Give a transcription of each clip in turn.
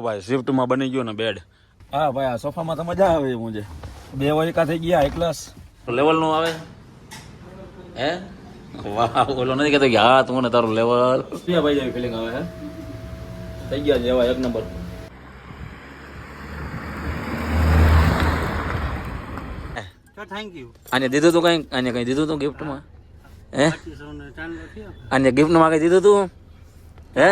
ભાઈ સ્વિફ્ટમાં બની ગયો ને બેડ હા ભાઈ આ સોફામાં તો મજા આવે મુજે બે વાયકા થઈ ગયા એકલાસ લેવલનું આવે? હે? વાહ ઓલો નથી કહેતો કે હા તું ને તારું લેવલ ક્યાં ભાઈ જેવી ફિલિંગ આવે હે? થઈ ગયા જેવા એક નંબર થેન્ક યુ આને દીધું તું કઈ? આને કઈ દીધું તું ગિફ્ટમાં હે? આને ગિફ્ટમાં કઈ દીધું તું? હે.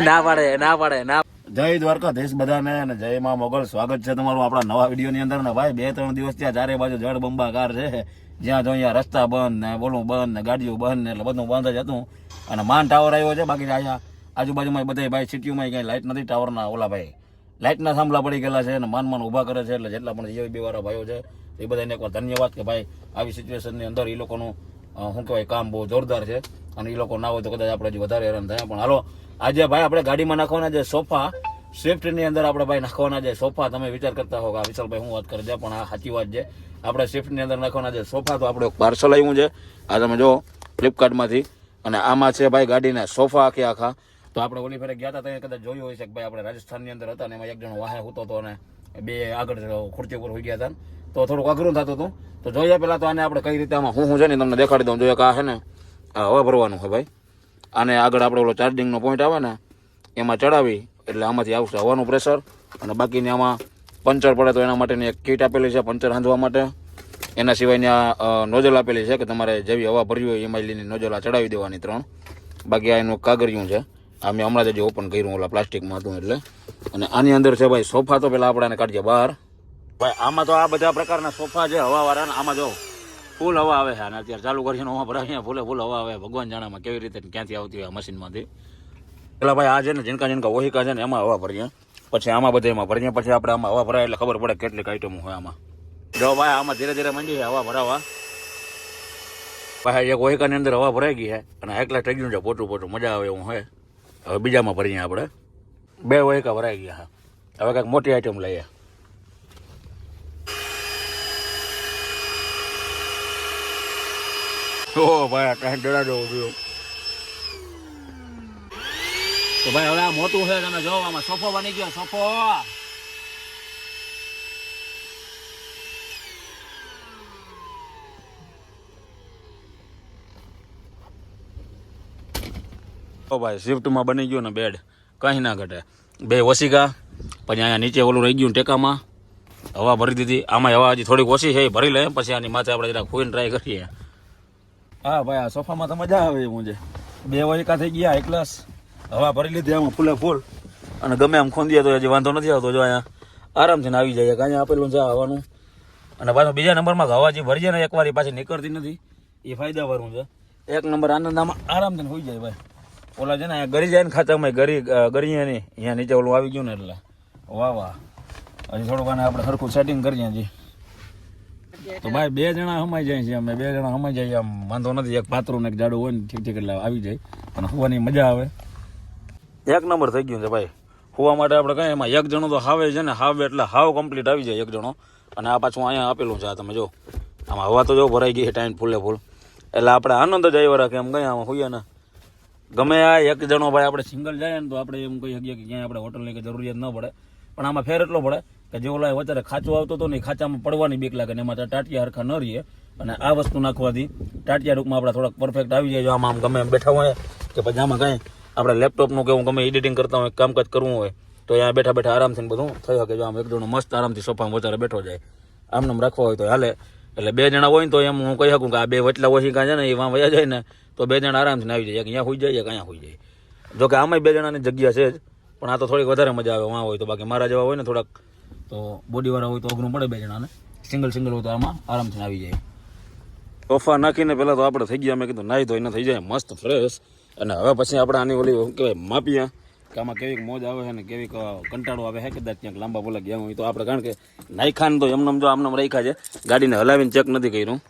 ના પાડે ના પાડે ના જય દ્વારકાધીશ બધાને અને જય માં મોગલ. સ્વાગત છે તમારું આપણા નવા વીડિયો ની અંદર ને ભાઈ, બે ત્રણ દિવસ ત્યાં ચારે બાજુ જળ બંબાકાર છે. જ્યાં જો અહીંયા રસ્તા બંધ ને બોલું બંધ ને ગાડીઓ બંધ ને એટલે બધું બંધ જ હતું. અને માન ટાવર આવ્યો છે બાકી અહીંયા આજુબાજુમાં બધા ભાઈ સિટીઓમાં ક્યાંય લાઇટ નથી ટાવરના ઓલા ભાઈ. લાઇટના થાંભલા પડી ગયેલા છે અને માન માન ઊભા કરે છે એટલે જેટલા પણ જીવી વાળા ભાઈઓ છે, એ બધાને એકવાર ધન્યવાદ કે ભાઈ આવી સિચ્યુએશનની અંદર એ લોકોનું શું કહેવાય, કામ બહુ જોરદાર છે. અને એ લોકો ના હોય તો કદાચ આપણે હજી વધારે હેરાન થાય. પણ હાલો, આજે ભાઈ આપણે ગાડીમાં નાખવાના જે સોફા. સ્વિફ્ટની અંદર આપણે ભાઈ નાખવાના જે સોફા. તમે વિચાર કરતા હો કે વિશાલભાઈ હું વાત કરી દે પણ આ સાચી વાત છે. આપણે સ્વિફ્ટની અંદર નાખવાના જે સોફા. તો આપણે પાર્સલ આવ્યું છે. આ તમે જો ફ્લિપકાર્ટમાંથી અને આમાં છે ભાઈ ગાડીના સોફા આખી આખા. તો આપણે ઓલી ફેરે ગયા હતા તમે કદાચ જોયું હોય છે કે ભાઈ આપણે રાજસ્થાનની અંદર હતા ને એમાં એક જણો વાહે હોતો હતો અને બે આગળ ખુરચી ઉપર હોઈ ગયા હતા. તો થોડુંક અઘરું થતું હતું. તો જોઈએ પહેલાં તો આને આપણે કઈ રીતે આમાં હું હું છે ને તમને દેખાડી દઉં. જોઈએ કે આ છે ને હવા ભરવાનું છે ભાઈ. આને આગળ આપણે ઓલો ચાર્જિંગનો પોઈન્ટ આવે ને, એમાં ચડાવી, એટલે આમાંથી આવશે હવાનું પ્રેશર અને બાકીની આમાં પંચર પડે તો એના માટેની એક કીટ આપેલી છે, પંચર હાંધવા માટે. એના સિવાયની આ નોઝલ આપેલી છે કે તમારે જેવી હવા ભરવી હોય એમાં લઈને નોઝલ આ ચડાવી દેવાની ત્રણ. બાકી આ એનું કાગરિયું છે. આ મેં હમણાં જ ઓપન કર્યું ઓલા પ્લાસ્ટિકમાં હતું એટલે. અને આની અંદર છે ભાઈ સોફા તો પહેલાં આપણે એને કાઢીએ બહાર. ભાઈ, આમાં તો આ બધા પ્રકારના સોફા છે હવાવાળાને આમાં જો. ફૂલ હવા આવે છે. અને અત્યારે ચાલુ કરીએ ને ભરાય અહીંયા ફૂલે ફૂલ હવા આવે. ભગવાન જાણામાં કેવી રીતે ક્યાંથી આવતી હોય આ મશીનમાંથી. પેલા ભાઈ આ છે ને જીનકા જીનકા ઓહિકા છે ને, એમાં હવા ભરીએ. પછી આમાં બધે એમાં ભરીએ. પછી આપણે આમાં હવા ભરાય એટલે ખબર પડે કેટલીક આઈટમો હોય આમાં. જો ભાઈ, આમાં ધીરે ધીરે મંડી છે હવા ભરાવા. ભાઈ, એક ઓહિકાની અંદર હવા ભરાઈ ગઈ છે. અને એકલા થઈ ગયું છે પોટું પોટું મજા આવે એવું હોય. હવે બીજામાં ભરીએ આપણે. બે ઓહિકા ભરાઈ ગયા હવે કંઈક મોટી આઈટમ લઈએ. ઓ ભાઈ કાંઈ ડરા જવું થયું તો ભાઈ હવે આ મોટું છે તમે જો આમાં સોફો બની ગયો સોફો ઓ ભાઈ શિફ્ટમાં બની ગયો ને બેડ કંઈ ના ઘટે બે વસીકા પછી અહીંયા નીચે ઓલું રહી ગયું ટેકામાં હવા ભરી દીધી આમાં હવા હજી થોડીક ઓછી છે ભરી લે પછી આની માથે આપણે જરા ખોઈને ટ્રાય કરીએ હા, ભાઈ, આ સોફામાં તો મજા આવે એવું છે. બે વયકા થઈ ગયા એકલાસ હવા ભરી લીધી, આમાં ફૂલે ફૂલ. અને ગમે આમ ખોંદીએ તો હજી વાંધો નથી આવતો, જો અહીંયા આરામથી આવી જાય. કાંઈ આપેલું છે હવાનું. અને પાછું બીજા નંબરમાં હવા જે ભરી જાય ને એકવાર પાછી નીકળતી નથી. એ ફાયદાવાળું છે. એક નંબર આનંદ આમાં આરામથી હોઈ જાય, ભાઈ. ઓલા છે ને, અહીંયા ગરી જાય ને ખાતામાં ગરી ગરીએ નહીં અહીંયા નીચે ઓલું આવી ગયું ને એટલે. વાહ વાહ. હજી થોડુંક આને આપણે સરખું સેટિંગ કરીએ હજી. તો ભાઈ બે જણા સમાઈ જાય છે. અમે બે જણા સમાઈ જાય આમ વાંધો નથી. એક પાત્રું ને એક જાડું હોય ને ઠીક ઠીક એટલે આવી જાય. અને હોવાની મજા આવે. એક નંબર થઈ ગયું છે ભાઈ. હોવા માટે આપણે કઈ એમાં એક જણો તો હાવે છે ને હાવે એટલે હાવ કમ્પ્લીટ આવી જાય એક જણો. અને આ પાછું અહીંયા આપેલું છે આ તમે જો. આમાં હવા તો જો ભરાઈ ગઈ છે ટાઈમ ફૂલે ફૂલ. એટલે આપણે આનંદ જ આવ્યો રાખે એમ કઈ આમાં હોઈએ ને. ગમે આ એક જણો ભાઈ આપણે સિંગલ જાય ને તો આપણે એમ કહી શકીએ કે ક્યાંય આપણે હોટલની કે જરૂરિયાત ન પડે. પણ આમાં ફેર એટલો પડે કે જે ઓલા વધારે ખાંચો આવતો હતો ને ખાંચામાં પડવાની બીક લાગે ને એમાં ટાટિયા હરખા ન રહીએ. અને આ વસ્તુ નાખવાથી ટાટિયા રૂપમાં આપણે થોડાક પરફેક્ટ આવી જાય જો આમાં આમ ગમે એમ બેઠા હોય કે પછી આમાં કાંઈ આપણે લેપટોપનું કે હું ગમે એડિટિંગ કરતા હોય, કામકાજ કરવું હોય, તો અહીંયા બેઠા બેઠા આરામથી બધું થઈ શકે જો આમ એક જણો મસ્ત આરામથી સોફામાં વધારે બેઠો જાય. આમ રાખવા હોય તો હાલે. એટલે બે જણા હોય ને તો એમ હું કહી શકું કે આ બે વચલા ઓછી કાં છે ને એ વાં વયા જાય ને તો બે જણા આરામથી આવી જાય. અહીંયા હોઈ જાય, એક અહીંયા હોઈ જાય. જો કે આમાંય બે જણાની જગ્યા છે જ. પણ આ તો થોડીક વધારે મજા આવે વાં હોય તો. બાકી મારા જેવા હોય ને થોડાક, તો બોડીવાળા હોય તો અઘરું પડે બે જણાને. સિંગલ સિંગલ હોય તો આમાં આરામથી આવી જાય. તોફા નાખીને પહેલાં તો આપણે થઈ ગયા. મેં કીધું નાહી ધોઈને થઈ જાય. મસ્ત ફ્રેશ અને હવે પછી આપણે આની ઓલી, શું કહેવાય, માપીએ. કે આમાં કેવીક મોજ આવે છે ને કેવીક કંટાળો આવે છે કદાચ ક્યાંક લાંબા બોલા ગયા હોય તો. આપણે કારણ કે નાખ્યા ને તો એમને જો આમને રાખ્યા છે. ગાડીને હલાવીને ચેક નથી કર્યું.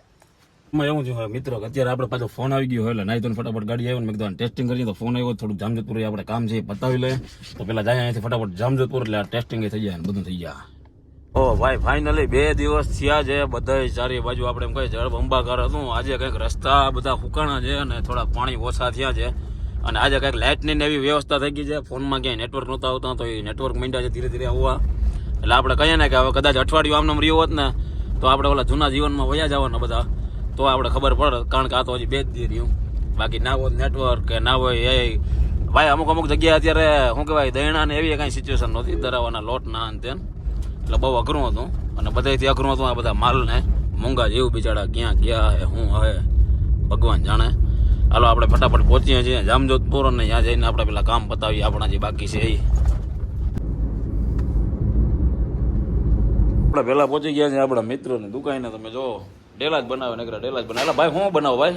એમાં એવું છે મિત્રો અત્યારે આપણે પાછો ફોન આવી ગયો એટલે નાઈ તો ફટાફટ ગાડી આવ્યો મેં કીધું ટેસ્ટિંગ કરીએ. તો ફોન આવ્યો થોડું જામજતપુર આપણે કામ છે પતાવી લે. તો પેલા જાય અહીંયાથી ફટાફટ જામજતપુર એટલે ટેસ્ટિંગ થઈ જાય બધું થઈ જાય. ઓ ભાઈ ફાઇનલી બે દિવસ થયા છે બધા ચારે બાજુ આપણે એમ કહીએ જળ બંબાકાર હતું, આજે કંઈક રસ્તા બધા ફૂકાણા છે અને થોડા પાણી ઓછા થયા છે. અને આજે કંઈક લાઇટની એવી વ્યવસ્થા થઈ ગઈ છે, ફોનમાં ક્યાંય નેટવર્ક નહોતા આવતા, તો એ નેટવર્ક મીંડા છે ધીરે ધીરે આવવા. એટલે આપણે કહીએ ને કે હવે કદાચ અઠવાડિયું આમ રહ્યું રહ્યો હોત ને, તો આપણે ઓલા જૂના જીવનમાં વયા જવાના બધા. તો આપણે ખબર પડે, કારણ કે આ તો હજી બે જ દી રહ્યું. બાકી ના હોય નેટવર્ક કે ના હોય એ ભાઈ, અમુક અમુક જગ્યાએ અત્યારે, શું કહેવાય, દયણા ને એવી કાંઈ સિચ્યુએશન નહોતી, દરાવાના લોટ ના અને તેમ. એટલે બહુ અઘરું હતું. અને બધાથી અઘરું હતું આ બધા માલને. મૂંગા જેવું બિચારા ક્યાં ગયા હે, શું હે, ભગવાન જાણે. હાલો, આપણે ફટાફટ પહોંચીએ છીએ જામજોધપુર અને ત્યાં જઈને આપણે પેલા કામ પતાવીએ, આપણા જે બાકી છે એ. આપણે પહેલા પહોંચી ગયા છે આપણા મિત્રોની દુકાને, તમે જો ડેલા જ બનાવે, નકરા ડેલા જ બનાવે. એટલે ભાઈ શું બનાવો ભાઈ?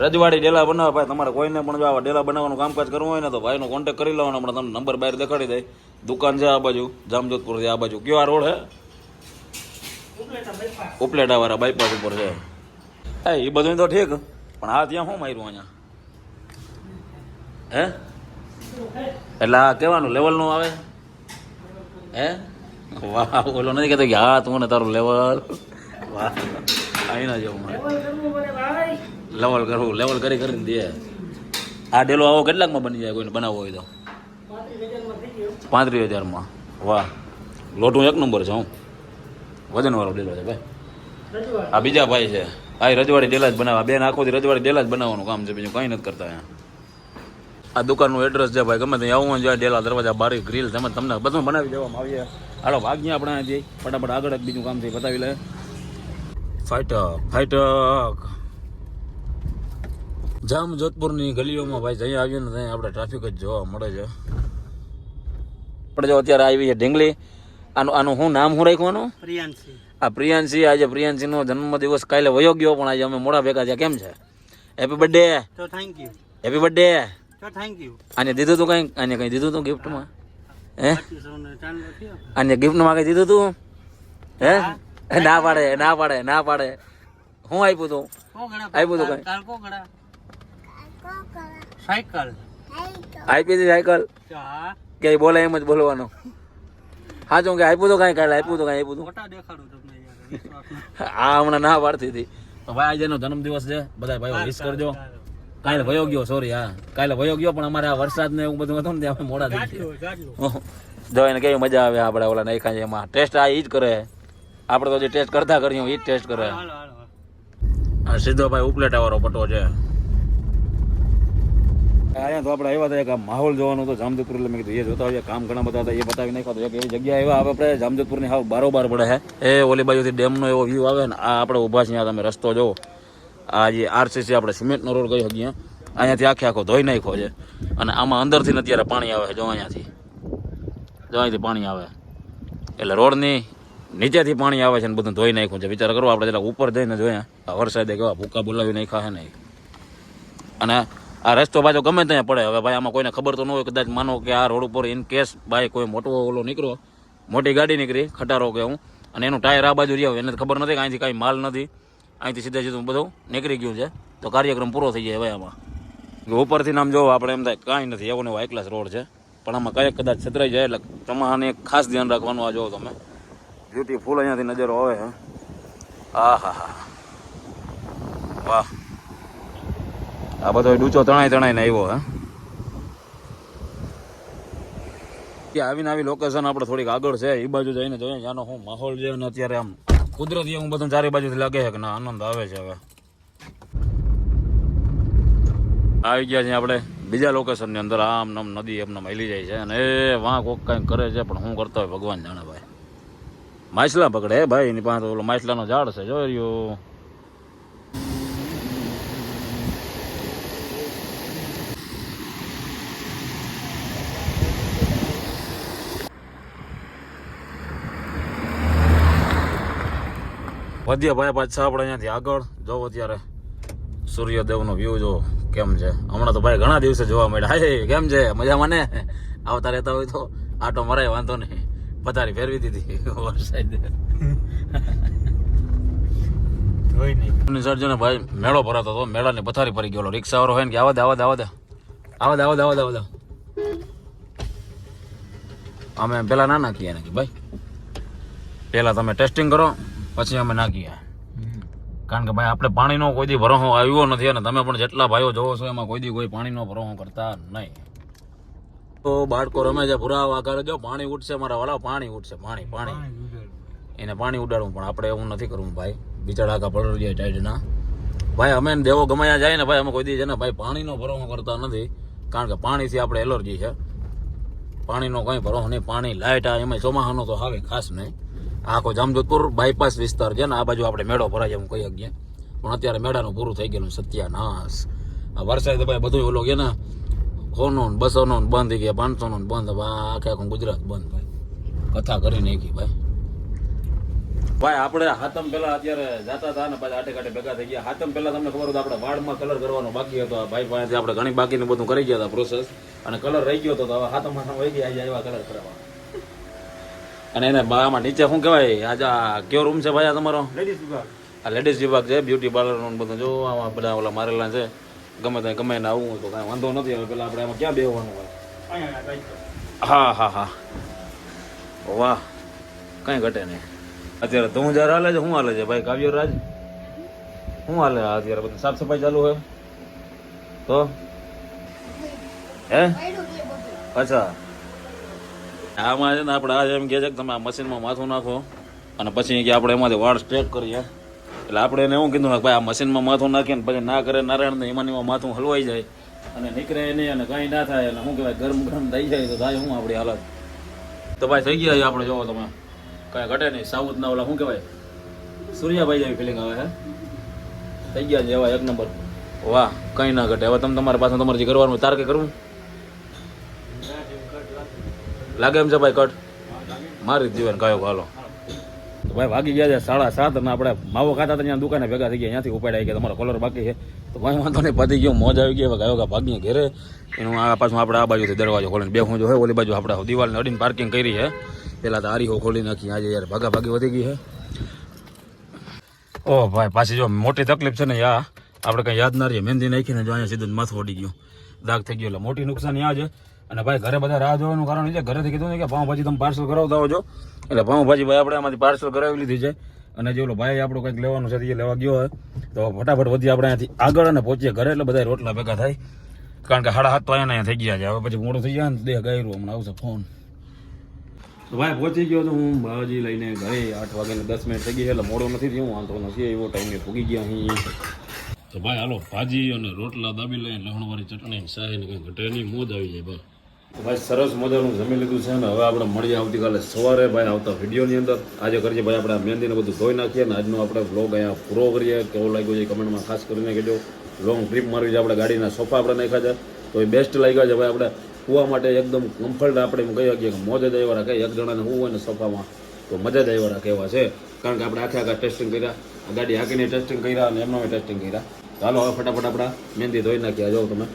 રજવાડી ડેલા બનાવે. ભાઈ, તમારે કોઈને પણ જો આવા ડેલા બનાવવાનું કામકાજ કરવું હોય ને તો ભાઈનો કોન્ટેક્ટ કરી લેવાનો. હમણાં તમને નંબર બહાર દેખાડી દે દુકાન છે આ બાજુ, જામજોધપુર છે આ બાજુ. કયો આ રોડ હે? ઉપલેટા વાળા બાયપાસ ઉપર છે. હા એ બધું તો ઠીક, પણ આ ત્યાં શું માર્યું અહીંયા? હે? એટલે આ કહેવાનું લેવલનું આવે? હે? વાહ, ઓલો નથી કહેતો કે હા, તું ને તારું લેવલ વાહ અહીં ના જવું મારે. લેવલ કરવું લેવલ કરી કરીને દે. આ ડેલો આવો કેટલાકમાં બની જાય કોઈને બનાવવો હોય તો? પાંત્રીસ હજારમાં. વાહ. લોટું એક નંબર છે, હું. વજનવાળો ડેલો છે, ભાઈ. આ બીજા ભાઈ છે. આ રજવાડી ડેલા જ બનાવવા. બેન આખોથી રજવાડી ડેલા જ બનાવવાનું કામ છે, બીજું કંઈ નથી કરતા અહીંયા. આ દુકાનનું એડ્રેસ છે, ભાઈ. ગમે ત્યાં આવું જાય ડેલા દરવાજા બારી ગ્રીલ તમે તમને બધું બનાવી દેવામાં આવીએ. હાલો ભાગ્યા આપણે અહીંયાથી ફટાફટ આગળ બીજું કામ થઈ બતાવી લે. ફાઇટક ફાઇટક જામ જોધપુરની ગલીઓમાં ભાઈ જઈ આવીએ ને ત્યાં આપણે ટ્રાફિક જ જોવા મળે છે. આપણે જો અત્યારે આવી છે ઢીંગલી. આનું આનું શું નામ શું રાખવાનું પ્રિયાંશી. આ પ્રિયાંશી આજે પ્રિયાંશીનો જન્મદિવસ કાલે વયો ગયો પણ આજે અમે મોડા ભેગા થયા. કેમ છે? હેપી બર્થડે તો થેન્ક યુ હેપી બર્થડે તો થેન્ક યુ આને દીધું તું કંઈ? આને કંઈ દીધું તું ગિફ્ટમાં હે? આને ગિફ્ટમાં કંઈ દીધું તું? હે. ના પાડે ના પાડે ના પાડે. હું આપ્યું તું? આપ્યું તો કઈ? સાયકલ. આપી હતી સાયકલ? કે બોલે એમ જ બોલવાનું. હા જો કે આપ્યું તો કાંઈ કાલે આપ્યું તો કઈ આપ્યું તું. આ હમણાં ના પાડતી હતી. તો ભાઈ આજે એનો જન્મદિવસ છે. બધા ભાઈઓ વિશ કરજો. કાલે વયો ગયો સોરી હા. કાલે વયો ગયો પણ અમારે આ વરસાદ ને એવું બધું હતું ને ત્યાં મોડા થઈ ગયા. જો એને કેવી મજા આવે આપણે ઓલા નાખ્યા છે એમાં ટેસ્ટ આ ઈ જ કરે. આપણે તો જે ટેસ્ટ કરતા કર્યું એ જ ટેસ્ટ કરે. હાલો હાલો હાલો. આ સીધો ભાઈ ઉપલેટા વાળો પટ્ટો છે. અહીંયા તો આપણે આવ્યા હતા એક માહોલ જોવાનું તો જામજોધપુર એટલે મેં કીધું એ જોતા હોઈએ કામ ઘણા બધા હતા એ બતાવી નાખ્યા તો એક એવી જગ્યા આવ્યા. આપણે જામજોધપુરની હાવ બારોબાર પડે છે એ ઓલી બાજુથી ડેમનો એવો વ્યૂ આવે ને આ આપણે ઊભા છીએ તમે રસ્તો જોવો આ જે આરસીસી આપણે સિમેન્ટનો રોડ કહી શકીએ અહીંયાથી આખે આખો ધોઈ નાખ્યો છે. અને આમાં અંદરથી ને અત્યારે પાણી આવે છે જો અહીંયાથી. જો અહીંથી પાણી આવે. એટલે રોડની નીચેથી પાણી આવે છે ને બધું ધોઈ નાખ્યું છે. વિચાર કરો, આપણે જરાક ઉપર જઈને જોઈએ. વરસાદે કેવા ભૂકા બોલાવી નાખ્યા છે ને અને આ રસ્તો પાછો ગમે ત્યાં પડે. હવે ભાઈ, આમાં કોઈને ખબર તો ન હોય, કદાચ માનો કે આ રોડ ઉપર ઇન કેસ ભાઈ કોઈ મોટો ઓલો નીકળ્યો મોટી ગાડી નીકળી, ખટારો કે હું અને એનું ટાયર આ બાજુ રહ્યો, એને ખબર નથી કે અહીંથી કાંઈ માલ નથી. અહીંથી સીધે સીધું બધું નીકળી ગયું છે. તો કાર્યક્રમ પૂરો થઈ જાય હવે આમાં. ઉપરથી નામ જોવો, આપણે એમ થાય કાંઈ નથી. એવો ને એકલાસ રોડ છે. પણ આમાં કયા કદાચ છતરાઈ જાય એટલે તમારે ખાસ ધ્યાન રાખવાનું આ જોવો તમે. બ્યુટીફુલ અહીંયાથી નજરો આવે હા. આ હા હા વાહ. આ બધો ડૂચો તણાઈ તણાઈને આવ્યો હે. કે આવીને આવી લોકેશન આપણે થોડીક આગળ છે એ બાજુ જઈને જોઈએ ત્યાંનો શું માહોલ છે અને અત્યારે આમ કુદરતી હું બધું ચારે બાજુથી લાગે છે કે ના આનંદ આવે છે હવે. આવી ગયા છે આપણે બીજા લોકેશનની અંદર આમ નમ નદી એમ નમ હેલી જાય છે અને એ વાં કોક કાંઈક કરે છે પણ હું કરતા હોય ભગવાન જાણે માછલા પકડે હે ભાઈ, એની પાસે ઓલો માછલાનો ઝાડ છે, જોઈ રહ્યો. વધ્યા ભાઈ પાછા આપણે અહીંયાથી આગળ. જોવો અત્યારે સૂર્યદેવનો વ્યૂ જો કેમ છે. હમણાં તો ભાઈ ઘણા દિવસે જોવા મળ્યા. હાય, કેમ છે? મજામાં ને? આવતા રહેતા હોય તો આટો મરાય, વાંધો નહીં. પથારી ફેરવી દીધી વરસાદ. સર્જને ભાઈ મેળો ભરાતો હતો. મેળાની પથારી ફરી ગયો રિક્ષા વાળો હોય ને કે આવા દે આવા દે આવા દે. આવા દે આવા દે આવા દે અમે પેલા ના નાખીએ કે ભાઈ. પેલા તમે ટેસ્ટિંગ કરો પછી અમે નાખીએ. કારણ કે ભાઈ આપણે પાણીનો કોઈ દી ભરોસો આવ્યો નથી અને તમે પણ જેટલા ભાઈઓ જોવો છો એમાં કોઈ દી કોઈ પાણીનો ભરોસો કરતા નહીં. તો બાળકો રમે છે પુરાવા કરે જો પાણી ઉઠશે મારા વાળા પાણી ઉઠશે પાણી પાણી. એને પાણી ઉડાડવું પણ આપણે એવું નથી કરવું ભાઈ. બિચારા આખા પડી જાય ટાઈડના ભાઈ અમે દેવો ગમાયા જાય ને ભાઈ અમે કોઈ દી છે ને ભાઈ પાણીનો ભરવો કરતા નથી. કારણ કે પાણીથી આપણે એલર્જી છે. પાણીનો કંઈ ભરો નહીં. પાણી લાઇટ આ એમાં ચોમાસાનો તો આવે ખાસ નહીં. આખો જામજોધપુર બાયપાસ વિસ્તાર છે ને આ બાજુ આપણે મેળો ભરાય એમ કહી શકીએ પણ અત્યારે મેળાનું પૂરું થઈ ગયેલું સત્યાનાશ. આ વરસાદ ભાઈ બધું ઓલો કે ને સોનો ને બસોનો ને બંધ થઈ ગયા પાંચસો ને બંધ આખે આખું ગુજરાત બંધ ભાઈ. કથા કરી નાખી ભાઈ. ભાઈ આપણે હાથમ પેલા અત્યારે જતા હતા ને પાછા આટે કાટે ભેગા થઈ ગયા. હાથમ પેલા તમને ખબર હતું આપણે વાળમાં કલર કરવાનો બાકી હતો. આ ભાઈ પાસેથી આપણે ઘણી બાકીનું બધું કરી ગયા હતા પ્રોસેસ અને કલર રહી ગયો હતો તો હવે હાથમ હાથમ વહી ગયા આજે એવા કલર કરવા અને એને આમાં નીચે શું કહેવાય? આજે આ કયો રૂમ છે ભાઈ આ તમારો? લેડીઝ વિભાગ. આ લેડીઝ વિભાગ છે બ્યુટી પાર્લરનું બધું. જો આમાં બધા ઓલા મારેલા છે. ગમે ત્યાં ગમે ને આવવું હોય તો કાંઈ વાંધો નથી. હવે પેલા આપણે એમાં ક્યાં બેહવાનું હોય? હા હા હા. વાહ. કઈ ઘટે નહીં. અત્યારે તું જ્યારે હાલે છે શું હાલે છે? ભાઈ કાવ્ય રાજ શું હાલે? અત્યારે બધું સાફ સફાઈ ચાલુ હોય. તો? હે? અચ્છા. આમાં છે ને આપણે આજે એમ કહે છે કે તમે આ મશીનમાં માથું નાખો અને પછી કે આપણે એમાંથી વાળ સ્ટ્રેટ કરીએ. એટલે આપણે એને એવું કીધું ભાઈ આ મશીનમાં માથું નાખીને પછી ના કરે નારાયણ એમાં એમાં માથું હલવાઈ જાય અને નીકળે નહીં અને કાંઈ ના થાય અને શું કહેવાય, ગરમ ગરમ થઈ જાય તો થાય શું આપણી હાલત? તો ભાઈ થઈ ગયા આપણે, જોવો તમે. કાંઈ ઘટે નહીં. સાઉથના ઓલા શું કહેવાય? સૂર્યાભાઈ જેવી ફિલિંગ આવે હે થઈ ગયા છે એવા એક નંબર. વાહ, કંઈ ના ઘટે. હવે તમે તમારા પાસે તમારે જે કરવાનું તાર કે કરવું? લાગે એમ છે ભાઈ, કટ? મારી જીવન કયો હાલો તો ભાઈ ભાગી ગયા છે સાડા સાત અને આપણે માવો ખાતા હતા, ત્યાં દુકાને ભેગા થઈ ગયા, ત્યાંથી ઉપાડાઈ ગયા. તમારો કલર બાકી છે. તો ભાઈ વાંધો નહીં, પતી ગયો, મોજ આવી ગઈ. હવે ગાયો ભાગીએ ઘેરે. એનું આ પાછું આપણે આ બાજુથી દરવાજો ખોલીને બેહું જો હોય ઓલી બાજુ આપણે દિવાલને અડીને પાર્કિંગ કરી છે. પેલા તો આરીહો ખોલી નાખી, આજે યાર ભાગા ભાગી વધી ગઈ છે. ઓ ભાઈ, પાછી જો મોટી તકલીફ છે ને યા આપણે કંઈ યાદ ના રહીએ. મહેંદી નાખીને જો અહીંયા સીધું માથું ઓડી ગયું. દાગ થઈ ગયો. એટલે મોટી નુકસાન યા છે અને ભાઈ ઘરે બધા રાહ જોવાનું કારણ છે, ઘરેથી કીધું ને કે પાઉંભાજી તમે પાર્સલ કરાવતા હોજો એટલે પાઉંભાજી ભાઈ આપણે આમાંથી પાર્સલ કરાવી લીધી છે. અને જે ઓલો ભાઈ આપણું કંઈક લેવાનું છે, એ લેવા ગયો હોય. તો ફટાફટ વધી આપણે અહીંયાથી આગળ અને પહોંચીએ ઘરે, એટલે બધા રોટલા ભેગા થાય. કારણ કે સાડા હાથ તો અહીંયા થઈ ગયા છે. હવે પછી મોડું થઈ જાય ને, દેહ ગાયરું, હમણાં આવશે ફોન તો ભાઈ પહોંચી ગયો તો હું ભાજી લઈને ઘરે આઠ વાગ્યાને દસ મિનિટ થઈ ગઈ એટલે મોડું નથી થયું, વાંધો નથી, એવો ટાઈમે ભૂગી ગયા અહીં. તો ભાઈ હાલો, ભાજી અને રોટલા દાબી લઈને લહણવાળી ચટણી શાહી ને કંઈ ઘટે નહીં, મોજ આવી જાય ભાઈ ભાઈ સરસ મજાનું જમી લીધું છે ને હવે આપણે મળીએ આવતીકાલે સવારે. ભાઈ, આવતા વિડીયોની અંદર આજે કરીએ ભાઈ આપણે મહેંદીને બધું ધોઈ નાખીએ ને આજનો આપણે બ્લોગ અહીંયા પૂરો કરીએ. કેવો લાગ્યો છે કમેન્ટમાં ખાસ કરીને કહેજો. લોંગ ટ્રીપ મારવી છે, આપણે ગાડીના સોફા આપણે નાખ્યા છે. તો એ બેસ્ટ લાગ્યા છે ભાઈ આપણે કૂવા માટે એકદમ કમ્ફર્ટ આપણે એમ કહી શકીએ કે મોજ જ આવ્યા રાખે એક જણાને હું હોય ને સોફામાં તો મજા જ આવ્યા છે. કારણ કે આપણે આખે આખા ટેસ્ટિંગ કર્યા ગાડી હાકીને ટેસ્ટિંગ કર્યા અને એમનો ટેસ્ટિંગ કર્યા. ચાલો હવે ફટાફટ આપણા મહેંદી ધોઈ નાખ્યા જાઓ તમે.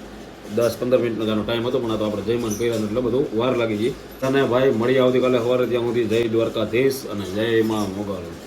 દસ, પંદર મિનિટનો ટાઈમ હતો, પણ આ તો આપણે જયમાન કર્યા એટલે બધું વાર લાગી ગઈ. અને ભાઈ, મળી આવતીકાલે સવારે ત્યાં સુધી જય દ્વારકાધીશ અને જય માં મોગલ.